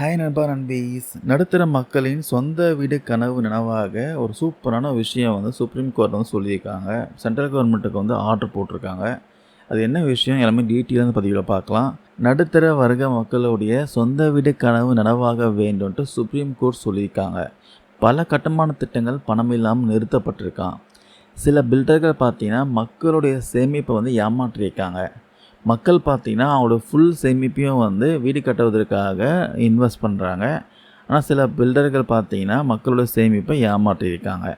Hi நண்பா நண்பீஸ். நடுத்தர மக்களின் சொந்த வீடு கனவு நனவாக ஒரு சூப்பரான விஷயம் வந்து சுப்ரீம் கோர்ட் வந்து சொல்லியிருக்காங்க. சென்ட்ரல் கவர்மெண்ட்டுக்கு வந்து ஆர்டர் போட்டிருக்காங்க. அது என்ன விஷயம்? எல்லாமே டீட்டெயிலாக பதிவில் பார்க்கலாம். நடுத்தர வர்க்க மக்களுடைய சொந்த வீடு கனவு நனவாக வேண்டும்ன்ட்டு சுப்ரீம் கோர்ட் சொல்லியிருக்காங்க. பல கட்டுமான திட்டங்கள் பணம் இல்லாமல் நிறுத்தப்பட்டிருக்கான் சில பில்டர்கள் பார்த்தீங்கன்னா மக்களுடைய சேமிப்பை வந்து ஏமாற்றியிருக்காங்க. மக்கள் பார்த்திங்கன்னா அவங்களோட ஃபுல் சேமிப்பையும் வந்து வீடு கட்டுவதற்காக இன்வெஸ்ட் பண்ணுறாங்க ஆனால் சில பில்டர்கள் பார்த்திங்கன்னா மக்களோட சேமிப்பை ஏமாற்றியிருக்காங்க.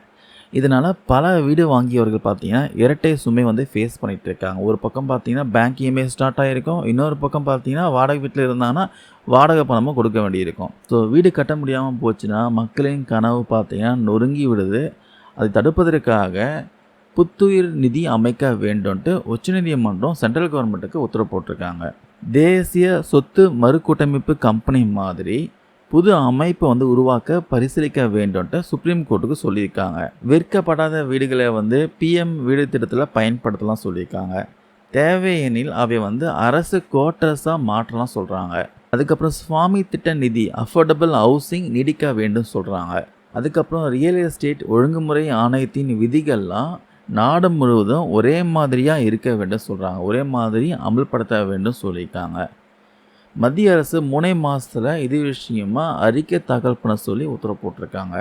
இதனால் பல வீடு வாங்கியவர்கள் பார்த்திங்கன்னா இரட்டை சுமை வந்து ஃபேஸ் பண்ணிகிட்டு இருக்காங்க. ஒரு பக்கம் பார்த்திங்கன்னா பேங்க் இஎம்ஐ ஸ்டார்ட் ஆகிருக்கும் இன்னொரு பக்கம் பார்த்திங்கன்னா வாடகை வீட்டில் இருந்தாங்கன்னா வாடகை பணமும் கொடுக்க வேண்டியிருக்கும். ஸோ வீடு கட்ட முடியாமல் போச்சுன்னா மக்களின் கனவு பார்த்திங்கன்னா நொறுங்கி விடுது. அதை தடுப்பதற்காக புத்துயிர் நிதி அமைக்க வேண்டும்ன்ட்டு உச்சநீதிமன்றம் சென்ட்ரல் கவர்மெண்ட்டுக்கு உத்தரவு போட்டிருக்காங்க. தேசிய சொத்து மறுகூட்டமைப்பு கம்பெனி மாதிரி புது அமைப்பை வந்து உருவாக்க பரிசீலிக்க வேண்டும்ன்ட்டு சுப்ரீம் கோர்ட்டுக்கு சொல்லியிருக்காங்க. விற்கப்படாத வீடுகளை வந்து பிஎம் வீடு திட்டத்தில் பயன்படுத்தலாம் சொல்லியிருக்காங்க. தேவையெனில் அவை வந்து அரசு குவார்ட்டர்ஸாக மாற்றலாம் சொல்கிறாங்க அதுக்கப்புறம் சுவாமி திட்ட நிதி அஃபோர்டபுள் ஹவுசிங் நீடிக்க வேண்டும் சொல்கிறாங்க அதுக்கப்புறம் ரியல் எஸ்டேட் ஒழுங்குமுறை ஆணையத்தின் விதிகள்லாம் நாடு முழுவதும் ஒரே மாதிரியாக இருக்க வேண்டும் சொல்கிறாங்க ஒரே மாதிரி அமல்படுத்த வேண்டும் சொல்லியிருக்காங்க. மத்திய அரசு மூணே மாதத்தில் இது விஷயமா அறிக்கை தாக்கல் பண்ண சொல்லி உத்தரவு போட்டிருக்காங்க.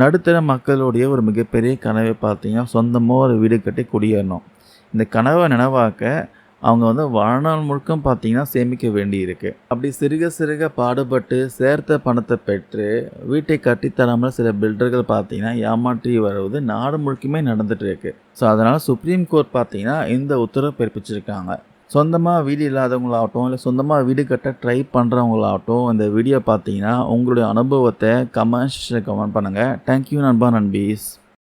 நடுத்தர மக்களுடைய ஒரு மிகப்பெரிய கனவை பார்த்தீங்கன்னா சொந்தமாக ஒரு வீடு கட்டி குடியேறணும். இந்த கனவை நினைவாக்க அவங்க வந்து வாழ்நாள் முழுக்கம் பார்த்திங்கன்னா சேமிக்க வேண்டி இருக்குது அப்படி சிறுக சிறுக பாடுபட்டு சேர்த்த பணத்தை பெற்று வீட்டை கட்டித்தராமல் சில பில்டர்கள் பார்த்தீங்கன்னா ஏமாற்றி வருவது நாடு முழுக்குமே நடந்துட்டு இருக்கு ஸோ அதனால் சுப்ரீம் கோர்ட் பார்த்திங்கன்னா இந்த உத்தரவு பிறப்பிச்சிருக்காங்க. சொந்தமாக வீடு இல்லாதவங்களாகட்டும் இல்லை சொந்தமாக வீடு கட்ட ட்ரை பண்ணுறவங்களாகட்டும் இந்த வீடியோ பார்த்தீங்கன்னா உங்களுடைய அனுபவத்தை கமெண்ட்ஸில் கமெண்ட் பண்ணுங்கள் தேங்க்யூ நண்பா நண்பீஸ்.